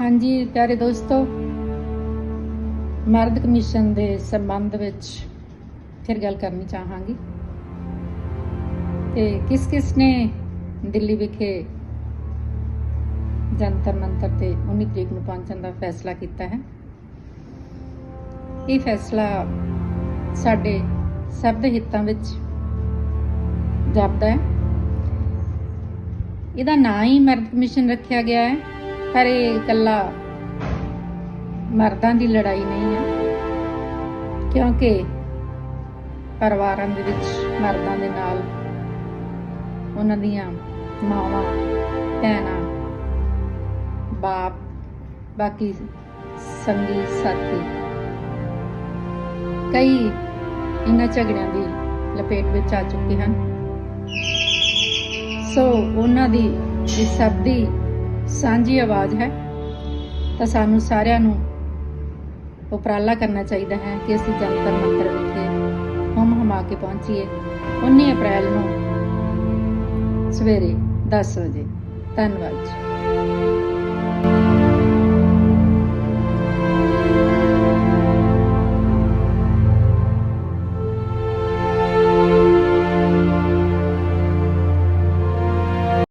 ਹਾਂਜੀ, ਪਿਆਰੇ ਦੋਸਤੋ, ਮਰਦ ਕਮਿਸ਼ਨ ਦੇ ਸੰਬੰਧ ਵਿੱਚ ਫਿਰ ਗੱਲ ਕਰਨੀ ਚਾਹਾਂਗੀ। ਤੇ ਕਿਸ ਕਿਸ ਨੇ ਦਿੱਲੀ ਵਿਖੇ ਜੰਤਰ ਮੰਤਰ ਤੇ 19 ਤਰੀਕ ਨੂੰ ਪਹੁੰਚਣ ਦਾ ਫੈਸਲਾ ਕੀਤਾ ਹੈ? ਇਹ ਫੈਸਲਾ ਸਾਡੇ ਸਭ ਦੇ ਹਿੱਤਾਂ ਵਿੱਚ ਜਾਪਦਾ ਹੈ। ਇਹਦਾ ਨਾਂ ਹੀ ਮਰਦ ਕਮਿਸ਼ਨ ਰੱਖਿਆ ਗਿਆ ਹੈ। ਪਰ ਇਹ ਇਕੱਲਾ ਮਰਦਾਂ ਦੀ ਲੜਾਈ ਨਹੀਂ ਹੈ ਕਿਉਂਕਿ ਪਰਿਵਾਰਾਂ ਦੇ ਵਿੱਚ ਮਰਦਾਂ ਦੇ ਨਾਲ ਉਹਨਾਂ ਦੀਆਂ ਮਾਵਾਂ, ਭੈਣਾਂ, ਬਾਪ, ਬਾਕੀ ਸੰਗੀ, ਸਾਥੀ, ਕਈ ਇਹਨਾਂ ਝਗੜਿਆਂ ਦੀ ਲਪੇਟ ਵਿੱਚ ਆ ਚੁੱਕੇ ਹਨ। ਸੋ ਉਹਨਾਂ ਦੀ ਇਹ ਸਭ ਦੀ ਸਾਂਝੀ ਆਵਾਜ਼ ਹੈ, ਤਾਂ ਸਾਨੂੰ ਸਾਰਿਆਂ ਨੂੰ ਉਪਰਾਲਾ ਕਰਨਾ ਚਾਹੀਦਾ ਹੈ ਕਿ ਅਸੀਂ ਜੰਤਰ ਮੰਤਰ ਵਿਖੇ ਹਮ ਹਮਾ ਕੇ ਪਹੁੰਚੀਏ। 19 ਅਪ੍ਰੈਲ ਨੂੰ ਸਵੇਰੇ 10 ਵਜੇ। ਧੰਨਵਾਦ ਜੀ।